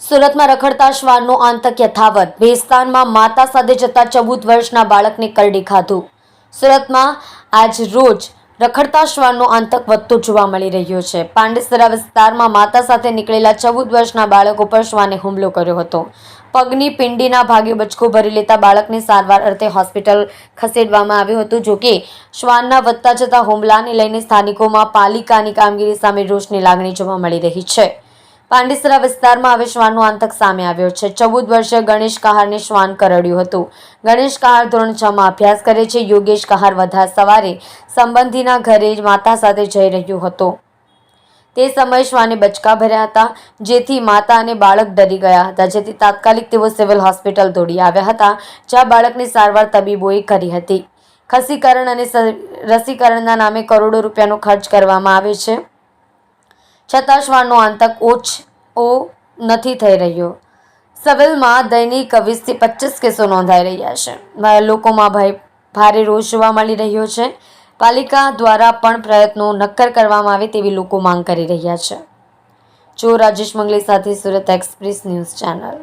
સુરતમાં રખડતા શ્વાનનો આંતક યથાવત. ભેસ્તાનમાં માતા સાથે જતા ચૌદ વર્ષના બાળકને કરડી ખાધું. સુરતમાં આજ રોજ રખડતા શ્વાનનો આંતક વધતો જોવા મળી રહ્યો છે. પાંડેસરા વિસ્તારમાં માતા સાથે નીકળેલા ચૌદ વર્ષના બાળક ઉપર શ્વાને હુમલો કર્યો હતો. પગની પિંડીના ભાગે બચકો ભરી લેતા બાળકને સારવાર અર્થે હોસ્પિટલ ખસેડવામાં આવ્યું હતું. જોકે શ્વાનના વધતા જતા હુમલાને લઈને સ્થાનિકોમાં પાલિકાની કામગીરી સામે રોષની લાગણી જોવા મળી રહી છે. પાંડેસરા વિસ્તારમાં હવે શ્વાનનો આતંક સામે આવ્યો છે. ચૌદ વર્ષે ગણેશ કહારને શ્વાન કરડ્યું હતું. ગણેશ કહાર ધોરણ છ માં અભ્યાસ કરે છે. યોગેશ કહાર વધા સવારે સંબંધીના ઘરે માતા સાથે જઈ રહ્યો હતો. તે સમયે શ્વાને બચકા ભર્યા હતા, જેથી માતા અને બાળક ડરી ગયા હતા, જેથી તાત્કાલિક તેઓ સિવિલ હોસ્પિટલ દોડી આવ્યા હતા, જ્યાં બાળકની સારવાર તબીબોએ કરી હતી. ખસીકરણ અને રસીકરણના નામે કરોડો રૂપિયાનો ખર્ચ કરવામાં આવે છે. છતાં શ્વાનનો આતંક ઓછો નથી થઈ રહ્યો. સવેલમાં દૈનિક વીસથી પચીસ કેસો નોંધાઈ રહ્યા છે. લોકોમાં ભય, ભારે રોષ જોવા મળી રહ્યો છે. પાલિકા દ્વારા પણ પ્રયત્નો નક્કર કરવામાં આવે તેવી લોકો માંગ કરી રહ્યા છે. જો રાજેશ મંગલી સાથે સુરત એક્સપ્રેસ ન્યૂઝ ચેનલ.